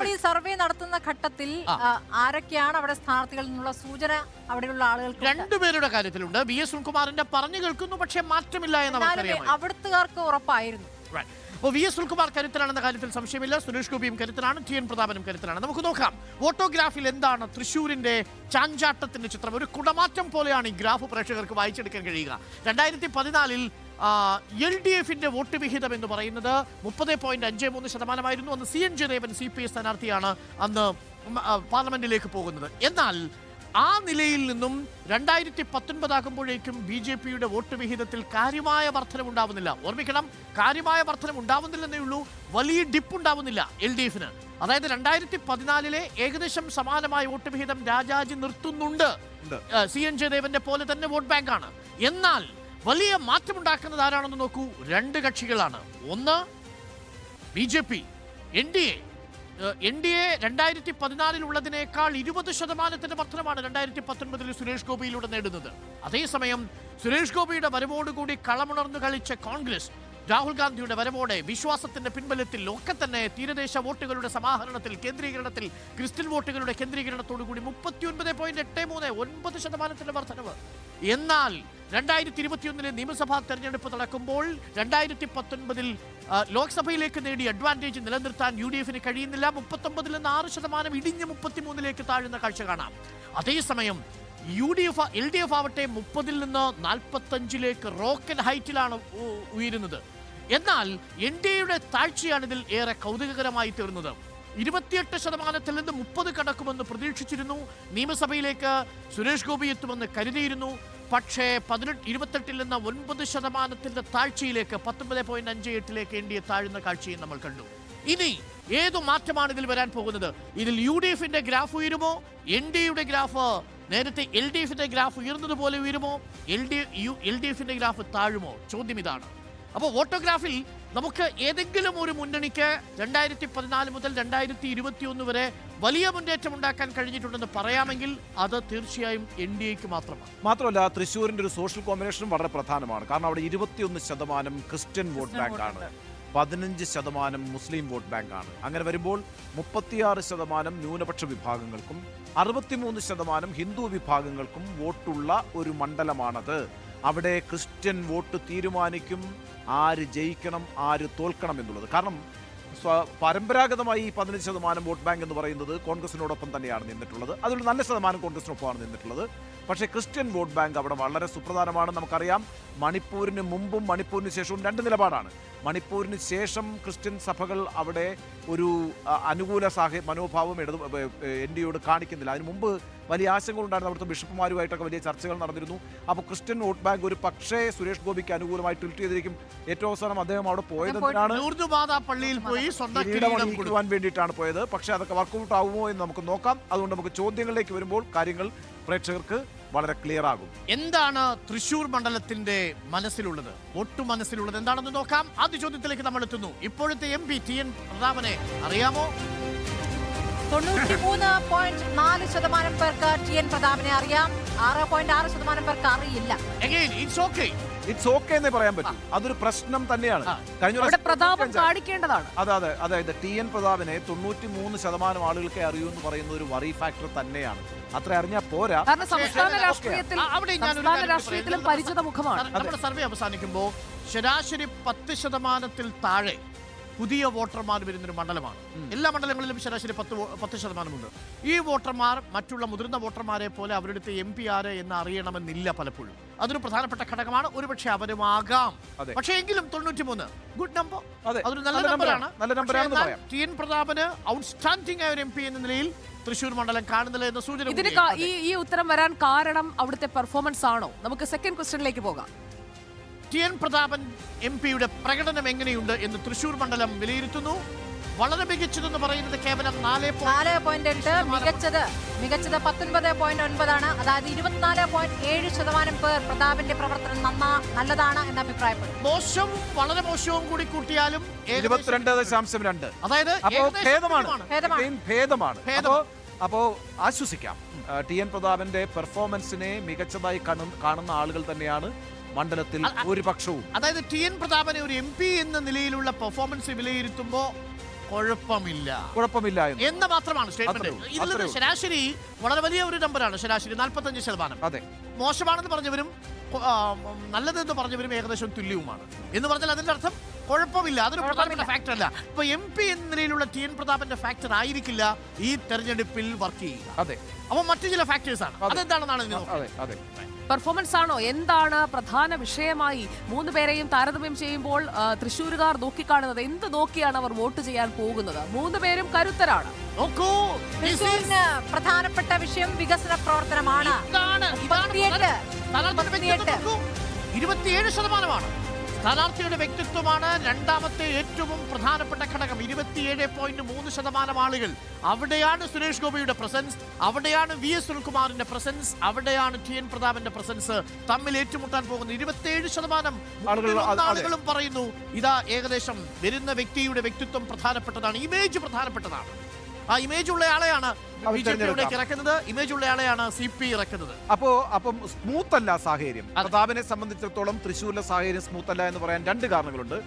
നമ്മൾ ഈ സർവേ നടത്തുന്ന ഘട്ടത്തിൽ ആരൊക്കെയാണ് അവിടെ സ്ഥാനാർത്ഥികളിൽ നിന്നുള്ള സൂചന അവിടെയുള്ള ആളുകൾക്ക് രണ്ടുപേരുടെ കാര്യത്തിലുണ്ട്. വി എസ് സുൽകുമാറിന്റെ പറഞ്ഞു കേൾക്കുന്നു പക്ഷേ മാറ്റമില്ല എന്ന് അവിടുത്തുകാർക്ക് ഉറപ്പായിരുന്നു. അപ്പോൾ വി എസ് സുൽകുമാർ കരുത്തനാണെന്ന കാര്യത്തിൽ സംശയമില്ല. സുരേഷ് ഗോപിയും കരുത്തനാണ്. T N പ്രതാപനും കരുത്തനാണ്. നമുക്ക് നോക്കാം. ഫോട്ടോഗ്രാഫിൽ എന്താണ് തൃശ്ശൂരിന്റെ ചാഞ്ചാട്ടത്തിന്റെ ചിത്രം? ഒരു കുടമാറ്റം പോലെയാണ് ഈ ഗ്രാഫ് പ്രേക്ഷകർക്ക് വായിച്ചെടുക്കാൻ കഴിയുക. രണ്ടായിരത്തി പതിനാലിൽ എൽ ഡി എഫിന്റെ വോട്ട് വിഹിതം എന്ന് പറയുന്നത് മുപ്പത് പോയിന്റ് അഞ്ച് മൂന്ന് ശതമാനമായിരുന്നു. അന്ന് C N Jayadevan C P I സ്ഥാനാർത്ഥിയാണ് അന്ന് പാർലമെന്റിലേക്ക് പോകുന്നത്. എന്നാൽ ആ നിലയിൽ നിന്നും രണ്ടായിരത്തി പത്തൊൻപതാകുമ്പോഴേക്കും ബി ജെ പിയുടെ വോട്ട് വിഹിതത്തിൽ കാര്യമായ വർധനമുണ്ടാവുന്നില്ല ഓർമ്മിക്കണം കാര്യമായ വർധനം ഉണ്ടാവുന്നില്ലെന്നേ ഉള്ളൂ. വലിയ ഡിപ്പ് ഉണ്ടാവുന്നില്ല എൽ ഡി എഫിന്. അതായത് രണ്ടായിരത്തി പതിനാലിലെ ഏകദേശം സമാനമായ വോട്ട് വിഹിതം രാജാജി നിർത്തുന്നുണ്ട്. സി എൻ ജയദേവന്റെ പോലെ തന്നെ വോട്ട് ബാങ്കാണ്. എന്നാൽ വലിയ മാറ്റമുണ്ടാക്കുന്നത് ആരാണെന്ന് നോക്കൂ. രണ്ട് കക്ഷികളാണ്. ഒന്ന് B J P N D A. N D A രണ്ടായിരത്തി പതിനാലിലുള്ളതിനേക്കാൾ ഇരുപത് ശതമാനത്തിന്റെ വർധനമാണ് രണ്ടായിരത്തി പത്തൊൻപതിൽ സുരേഷ് ഗോപിയിലൂടെ നേടുന്നത്. അതേസമയം സുരേഷ് ഗോപിയുടെ വരവോടുകൂടി കളമുണർന്നു കളിച്ച കോൺഗ്രസ് രാഹുൽ ഗാന്ധിയുടെ വരവോടെ വിശ്വാസത്തിന്റെ പിൻബലത്തിൽ ഒക്കെ തന്നെ തീരദേശ വോട്ടുകളുടെ സമാഹരണത്തിൽ കേന്ദ്രീകരണത്തിൽ ക്രിസ്ത്യൻ വോട്ടുകളുടെ കേന്ദ്രീകരണത്തോടുകൂടി മുപ്പത്തിയൊൻപത് പോയിന്റ് എട്ട് മൂന്ന് ഒൻപത് ശതമാനത്തിന്റെ വർധനവ്. എന്നാൽ രണ്ടായിരത്തി ഇരുപത്തിയൊന്നിലെ നിയമസഭാ തെരഞ്ഞെടുപ്പ് നടക്കുമ്പോൾ രണ്ടായിരത്തി പത്തൊൻപതിൽ ലോക്സഭയിലേക്ക് നേടിയ അഡ്വാന്റേജ് നിലനിർത്താൻ യു ഡി എഫിന് കഴിയുന്നില്ല. മുപ്പത്തൊമ്പതിൽ നിന്ന് ആറ് ശതമാനം ഇടിഞ്ഞ് മുപ്പത്തിമൂന്നിലേക്ക് താഴുന്ന കാഴ്ച കാണാം. അതേസമയം U D F L D F ആവട്ടെ മുപ്പതിൽ നിന്ന് നാൽപ്പത്തഞ്ചിലേക്ക് റോക്കറ്റ് ഹൈറ്റിലാണ് ഉയരുന്നത്. എന്നാൽ എൻ ഡി എയുടെ താഴ്ചയാണ് ഇതിൽ ഏറെ കൗതുകകരമായി തീർന്നത്. ഇരുപത്തിയെട്ട് ശതമാനത്തിൽ നിന്ന് മുപ്പത് കടക്കുമെന്ന് പ്രതീക്ഷിച്ചിരുന്നു. നിയമസഭയിലേക്ക് സുരേഷ് ഗോപി എത്തുമെന്ന് കരുതിയിരുന്നു. പക്ഷേ പതിനെട്ട് ഇരുപത്തെട്ടിൽ നിന്ന് ഒൻപത് ശതമാനത്തിന്റെ താഴ്ചയിലേക്ക് പത്തൊമ്പത് പോയിന്റ് അഞ്ച് എട്ടിലേക്ക് എൻ ഡി എ താഴ്ന്ന കാഴ്ചയും നമ്മൾ കണ്ടു. ഇനി ഏതു മാറ്റമാണ് ഇതിൽ വരാൻ പോകുന്നത്? ഇതിൽ യു ഡി എഫിന്റെ ഗ്രാഫ് ഉയരുമോ? എൻ ഡി എയുടെ ഗ്രാഫ് നേരത്തെ എൽ ഡി എഫിന്റെ ഗ്രാഫ് ഉയർന്നതുപോലെ ഉയരുമോ? L D U L D എഫിന്റെ ഗ്രാഫ് താഴുമോ? ചോദ്യം ഇതാണ്. അപ്പോൾ വോട്ടോഗ്രാഫിൽ നമുക്ക് ഏതെങ്കിലും ഒരു മുന്നണിക്ക് രണ്ടായിരത്തി പതിനാല് മുതൽ രണ്ടായിരത്തി ഇരുപത്തി ഒന്ന് വരെ വലിയ മുന്നേറ്റം ഉണ്ടാക്കാൻ കഴിഞ്ഞിട്ടുണ്ടെന്ന് പറയാമെങ്കിൽ അത് തീർച്ചയായും എൻ ഡി എക്ക് മാത്രമാണ്. മാത്രമല്ല തൃശ്ശൂരിന്റെ ഒരു സോഷ്യൽ കോമ്പിനേഷനും വളരെ പ്രധാനമാണ്. കാരണം അവിടെ ഇരുപത്തിയൊന്ന് ശതമാനം ക്രിസ്ത്യൻ വോട്ട് ബാങ്ക് ആണ് പതിനഞ്ച് ശതമാനം മുസ്ലിം വോട്ട് ബാങ്കാണ്. അങ്ങനെ വരുമ്പോൾ മുപ്പത്തിയാറ് ശതമാനം ന്യൂനപക്ഷ വിഭാഗങ്ങൾക്കും അറുപത്തിമൂന്ന് ശതമാനം ഹിന്ദു വിഭാഗങ്ങൾക്കും വോട്ടുള്ള ഒരു മണ്ഡലമാണത്. അവിടെ ക്രിസ്ത്യൻ വോട്ട് തീരുമാനിക്കും ആര് ജയിക്കണം ആര് തോൽക്കണം എന്നുള്ളത്. കാരണം പരമ്പരാഗതമായി ഈ പതിനഞ്ച് ശതമാനം വോട്ട് ബാങ്ക് എന്ന് പറയുന്നത് കോൺഗ്രസിനോടൊപ്പം തന്നെയാണ് നിന്നിട്ടുള്ളത്. അതിൽ നല്ല ശതമാനം കോൺഗ്രസിനൊപ്പമാണ് നിന്നിട്ടുള്ളത്. പക്ഷേ ക്രിസ്ത്യൻ വോട്ട് ബാങ്ക് അവിടെ വളരെ സുപ്രധാനമാണ്. നമുക്കറിയാം മണിപ്പൂരിന് മുമ്പും മണിപ്പൂരിന് ശേഷവും രണ്ട് നിലപാടാണ്. മണിപ്പൂരിന് ശേഷം ക്രിസ്ത്യൻ സഭകൾ അവിടെ ഒരു അനുകൂല സാഹ മനോഭാവം ഇടതു എൻ ഡി യോട് കാണിക്കുന്നില്ല. അതിന് മുമ്പ് വലിയ ആശങ്കകളുണ്ടായിരുന്നു അവിടുത്തെ ബിഷപ്പുമാരുമായിട്ടൊക്കെ വലിയ ചർച്ചകൾ നടന്നിരുന്നു. അപ്പോൾ ക്രിസ്ത്യൻ വോട്ട് ബാങ്ക് ഒരു പക്ഷേ സുരേഷ് ഗോപിക്ക് അനുകൂലമായി ട്വിറ്റ് ചെയ്തിരിക്കും. ഏറ്റവും അവസാനം അദ്ദേഹം അവിടെ പോയത് പള്ളിയിൽ പോയി സ്വന്തം കിരീടം അണിയിക്കുവാൻ വേണ്ടിയിട്ടാണ് പോയത്. പക്ഷേ അതൊക്കെ വർക്കൗട്ട് ആകുമോ എന്ന് നമുക്ക് നോക്കാം. അതുകൊണ്ട് നമുക്ക് ചോദ്യങ്ങളിലേക്ക് വരുമ്പോൾ കാര്യങ്ങൾ പ്രേക്ഷകർക്ക് വളരെ ക്ലിയർ ആകും. എന്താണ് തൃശൂർ മണ്ഡലത്തിന്റെ മനസ്സിലുള്ളത്? ഒട്ടു മനസ്സിലുള്ളത് എന്താണെന്ന് നോക്കാം. ആദ്യ ചോദ്യത്തിലേക്ക് നമ്മൾ എത്തുന്നു. ഇപ്പോഴത്തെ എം പി ടി എൻ പ്രതാപനെ അറിയാമോ? തൊണ്ണൂറ്റിമൂന്ന് പോയിന്റ് നാല് ശതമാനം പേർക്ക് ടി എൻ പ്രതാപനെ അറിയാം. ആറ് പോയിന്റ് ആറ് ശതമാനം പേർക്ക് അറിയില്ല. ഇറ്റ്സ് ഓക്കെ എന്നേ പറയാൻ പറ്റൂ. അതൊരു പ്രശ്നം തന്നെയാണ്. കഴിഞ്ഞ പ്രതാപം കാണിക്കേണ്ടതാണ്. അതെ അതെ അതായത് ടി എൻ പ്രതാപിനെ തൊണ്ണൂറ്റി മൂന്ന് ശതമാനം ആളുകൾക്കേ അറിയൂ എന്ന് പറയുന്ന ഒരു വറി ഫാക്ടർ തന്നെയാണ്. അത്ര അറിഞ്ഞാൽ പോരാ. കാരണം സംസ്ഥാന രാഷ്ട്രീയത്തിലും പരിചിത മുഖമാണ് നമ്മുടെ സർവേ അവസാനിക്കുമ്പോൾ ശരാശരി പത്ത് ശതമാനത്തിൽ താഴെ പുതിയ വോട്ടർമാർ വരുന്നൊരു മണ്ഡലമാണ്. എല്ലാ മണ്ഡലങ്ങളിലും ശരാശരി പത്ത് പത്ത് ശതമാനമുണ്ട്. ഈ വോട്ടർമാർ മറ്റുള്ള മുതിർന്ന വോട്ടർമാരെ പോലെ അവരുടെ എം പി ആര് എന്ന് അറിയണമെന്നില്ല പലപ്പോഴും. അതൊരു പ്രധാനപ്പെട്ട ഘടകമാണ്. ഒരുപക്ഷെ അവരുമാകാം. പക്ഷേ എങ്കിലും തൊണ്ണൂറ്റിമൂന്ന്. Good number. അതൊരു നല്ല നമ്പറാണ്. ടി എൻ പ്രതാപന് ഔട്ട്സ്റ്റാൻഡിംഗ് ആയ ഒരു എം പി എന്ന നിലയിൽ തൃശൂർ മണ്ഡലം കാണുന്നില്ല എന്ന സൂചന ഇതിന് ഈ ഉത്തരം വരാൻ കാരണം അവിടുത്തെ പെർഫോമൻസ് ആണോ? നമുക്ക് സെക്കൻഡ് ക്വസ്റ്റ്യനിലേക്ക് പോകാം. ടി എൻ പ്രതാപൻ എം പിയുടെ പ്രകടനം എങ്ങനെയുണ്ട് എന്ന് തൃശൂർ മണ്ഡലം വിലയിരുത്തുന്നു. വളരെ മികച്ചതെന്ന് പറയുന്നത് കേവലം നാല് നാല് പോയിന്റ് എട്ട് മികച്ചത്. മികച്ചത് പത്തൊൻപത് പോയിന്റ് ഒൻപതാണ്. അതായത് ഇരുപത്തിനാല് പോയിന്റ് ഏഴ് ശതമാനം പേർ പ്രതാപിന്റെ പ്രവർത്തനം നന്നാ നല്ലതാണ് എന്ന് അഭിപ്രായപ്പെടുന്നു. മോശം വളരെ മോശവും കൂടി കൂട്ടിയാലും ഇരുപത്തിരണ്ട് ദശാംശം രണ്ട്. അതായത് ഭേദമാണ്. അപ്പോ ആശ്വസിക്കാം. ടി എൻ പ്രതാപന്റെ പെർഫോമൻസിനെ മികച്ചതായി കാണുന്ന ആളുകൾ തന്നെയാണ് മണ്ഡലത്തിൽ ഒരു അതായത് ടി എൻ പ്രതാപനെ ഒരു എം പി എന്ന നിലയിലുള്ള പെർഫോമൻസ് വിലയിരുത്തുമ്പോ കുഴപ്പമില്ല. കുഴപ്പമില്ല എന്ന്. മാത്രമാണ് സ്റ്റേറ്റ്മെന്റ് ഇതിൽ. ശരാശരി വളരെ വലിയ ഒരു നമ്പറാണ് ശരാശരി നാൽപ്പത്തഞ്ച് ശതമാനം. അതെ. മോശമാണെന്ന് പറഞ്ഞവരും നല്ലതെന്ന് പറഞ്ഞവരും ഏകദേശം തുല്യവുമാണ്. എന്ന് പറഞ്ഞാൽ അതിന്റെ അർത്ഥം കുഴപ്പമില്ല. അതൊരു പ്രധാനപ്പെട്ട ഫാക്ടർ അല്ല. ഇപ്പൊ എം പി എന്ന നിലയിലുള്ള ടി എൻ പ്രതാപന്റെ ഫാക്ടർ ആയിരിക്കില്ല ഈ തെരഞ്ഞെടുപ്പിൽ വർക്ക് ചെയ്യുക. അതെ. അപ്പൊ മറ്റു ചില ഫാക്ടേഴ്സ് ആണ്. അതെന്താണെന്നാണ്. അതെ അതെ. പെർഫോമൻസ് ആണോ? എന്താണ് പ്രധാന വിഷയമായി മൂന്ന് പേരെയും താരതമ്യം ചെയ്യുമ്പോൾ തൃശ്ശൂരുകാർ നോക്കിക്കാണുന്നത്? എന്ത് നോക്കിയാണ് അവർ വോട്ട് ചെയ്യാൻ പോകുന്നത്? മൂന്ന് പേരും കരുത്തരാണ്. തൃശ്ശൂരിന് പ്രധാനപ്പെട്ട വിഷയം വികസന പ്രവർത്തനമാണ്. ഇരുപത്തിയേഴ് ശതമാനമാണ്. സ്ഥാനാർത്ഥിയുടെ വ്യക്തിത്വമാണ് രണ്ടാമത്തെ ഏറ്റവും പ്രധാനപ്പെട്ട ഘടകം. ഇരുപത്തിയേഴ് പോയിന്റ് മൂന്ന് ശതമാനം ആളുകൾ. അവിടെയാണ് സുരേഷ് ഗോപിയുടെ പ്രസൻസ്. അവിടെയാണ് വി എസ് സുനിൽകുമാറിന്റെ പ്രസൻസ്. അവിടെയാണ് ടി എൻ പ്രതാപന്റെ പ്രസൻസ്. തമ്മിൽ ഏറ്റുമുട്ടാൻ പോകുന്ന ഇരുപത്തിയേഴ് ശതമാനം ആളുകളും പറയുന്നു ഇതാ ഏകദേശം വരുന്ന വ്യക്തിയുടെ വ്യക്തിത്വം പ്രധാനപ്പെട്ടതാണ്. ഇമേജ് പ്രധാനപ്പെട്ടതാണ്. ആ ഇമേജ് ഉള്ള ആളെയാണ് അവർ ബി ജെ പിയിലേക്ക് ഇറക്കുന്നത്. ഇമേജ് ഉള്ള ആളെയാണ് സി പി ഇറക്കുന്നത്. അപ്പോ അപ്പം സ്മൂത്ത് അല്ല സാഹചര്യം പ്രതാപിനെ സംബന്ധിച്ചിടത്തോളം തൃശ്ശൂരിലെ സാഹചര്യം സ്മൂത്ത് അല്ല എന്ന് പറയാൻ രണ്ട് കാരണങ്ങളുണ്ട്.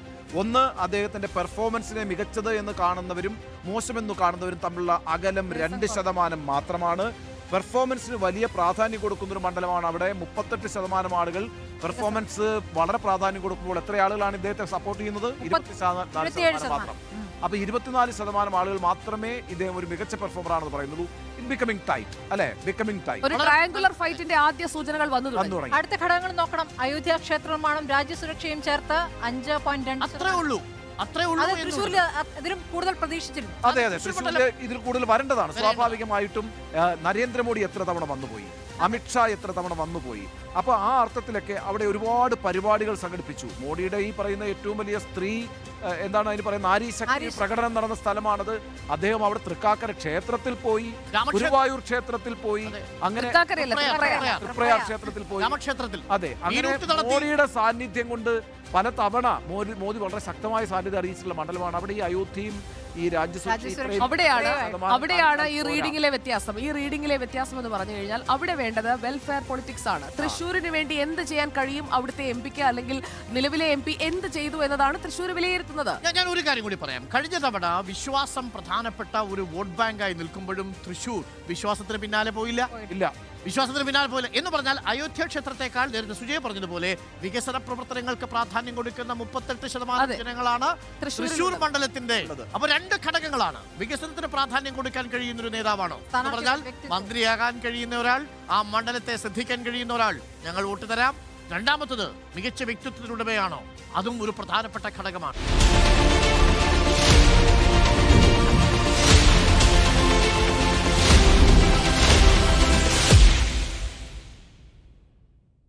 ഒന്ന് അദ്ദേഹത്തിന്റെ പെർഫോമൻസിനെ മികച്ചത് എന്ന് കാണുന്നവരും മോശമെന്ന് കാണുന്നവരും തമ്മിലുള്ള അകലം രണ്ട് ശതമാനം മാത്രമാണ്. പെർഫോമൻസിന് വലിയ പ്രാധാന്യം കൊടുക്കുന്ന ഒരു മണ്ഡലമാണ് അവിടെ. മുപ്പത്തെട്ട് ശതമാനം ആളുകൾ പെർഫോമൻസ് വളരെ പ്രാധാന്യം കൊടുക്കുമ്പോൾ എത്ര ആളുകളാണ് ഇദ്ദേഹത്തെ സപ്പോർട്ട് ചെയ്യുന്നത്? ഇരുപത്തി ശതമാനം മാത്രം. അപ്പൊ ഇരുപത്തിനാല് ശതമാനം ആളുകൾ മാത്രമേ ഇദ്ദേഹം ഒരു മികച്ച പെർഫോമർ ആണെന്ന് പറയുന്നുള്ളൂ. ഇൻ ബിക്കമിംഗ് ടൈറ്റ് അല്ലെ? ബിക്കമിംഗ് ടൈറ്റ് ഒരു ട്രയാങ്കുലർ ഫൈറ്റിന്റെ ആദ്യ സൂചനകൾ വന്നു തുടങ്ങി. അടുത്ത ഘടകങ്ങൾ നോക്കണം. അയോധ്യ ക്ഷേത്ര നിർമ്മാണം രാജ്യസുരക്ഷയും ചേർത്ത് അഞ്ച് പോയിന്റ് രണ്ട് അത്രേ ഉള്ളൂ. അത്രേ ഉള്ളൂ അത് എന്ന് തൃശ്ശൂരിൽ ഇതിലും കൂടുതൽ പ്രതീക്ഷിച്ചിരുന്നു. അതെ അതെ. തൃശ്ശൂരിൽ ഇതിൽ കൂടുതൽ വരേണ്ടതാണ്. സ്വാഭാവികമായിട്ടും നരേന്ദ്രമോദി എത്ര തവണ വന്നുപോയി? അമിത്ഷാ എത്ര തവണ വന്നുപോയി? അപ്പോൾ ആ അർത്ഥത്തിലൊക്കെ അവിടെ ഒരുപാട് പരിപാടികൾ സംഘടിപ്പിച്ചു. മോഡിയുടെ ഈ പറയുന്ന ഏറ്റവും വലിയ സ്ത്രീ എന്താണ് അതിന് പറയുന്നത്? നാരീശക്തി. പ്രകടനം നടന്ന സ്ഥലമാണത്. അദ്ദേഹം അവിടെ തൃക്കാക്കര ക്ഷേത്രത്തിൽ പോയി ഗുരുവായൂർ ക്ഷേത്രത്തിൽ പോയി അങ്ങനെ തൃപ്രയാർ, ക്ഷേത്രത്തിൽ പോയി. അതെ അങ്ങനെ മോഡിയുടെ സാന്നിധ്യം കൊണ്ട് പല തവണ മോദി മോദി വളരെ ശക്തമായ സാന്നിധ്യം അറിയിച്ചിട്ടുള്ള മണ്ഡലമാണ്. അവിടെ ഈ അയോധ്യയും ഈ രാജ്യസുരക്ഷ. അവിടെയാണ് അവിടെയാണ് ഈ. റീഡിംഗിലെ വ്യത്യാസം. ഈ റീഡിംഗിലെ വ്യത്യാസം എന്ന് പറഞ്ഞു കഴിഞ്ഞാൽ അവിടെ വേണ്ടത് വെൽഫെയർ പൊളിറ്റിക്സ് ആണ്. തൃശ്ശൂരിന് വേണ്ടി എന്ത് ചെയ്യാൻ കഴിയും? അവിടുത്തെ എം പിക്ക് അല്ലെങ്കിൽ നിലവിലെ എം പി എന്ത് ചെയ്തു എന്നതാണ് തൃശ്ശൂർ വിലയിരുത്തുന്നത്. ഞാൻ ഞാൻ ഒരു കാര്യം കൂടി പറയാം. കഴിഞ്ഞ തവണ വിശ്വാസം പ്രധാനപ്പെട്ട ഒരു വോട്ട് ബാങ്കായി നിൽക്കുമ്പോഴും തൃശ്ശൂർ വിശ്വാസത്തിന് പിന്നാലെ പോയില്ല. ഇല്ല. വിശ്വാസത്തിന് പിന്നാലെ പോലെ. എന്ന് പറഞ്ഞാൽ അയോധ്യ ക്ഷേത്രത്തെക്കാൾ നേരത്തെ സുജയ പറഞ്ഞതുപോലെ വികസന പ്രവർത്തനങ്ങൾക്ക് പ്രാധാന്യം കൊടുക്കുന്ന മുപ്പത്തെട്ട് ശതമാനം ജനങ്ങളാണ് തൃശൂർ മണ്ഡലത്തിന്റെ അപ്പൊ രണ്ട് ഘടകങ്ങളാണ്. വികസനത്തിന് പ്രാധാന്യം കൊടുക്കാൻ കഴിയുന്ന ഒരു നേതാവാണോ? എന്ന് പറഞ്ഞാൽ മന്ത്രിയാകാൻ കഴിയുന്ന ഒരാൾ ആ മണ്ഡലത്തെ ശ്രദ്ധിക്കാൻ കഴിയുന്ന ഒരാൾ. ഞങ്ങൾ വോട്ട് തരാം. രണ്ടാമത്തത് മികച്ച വ്യക്തിത്വത്തിനുടമയാണോ അതും ഒരു പ്രധാനപ്പെട്ട ഘടകമാണ്.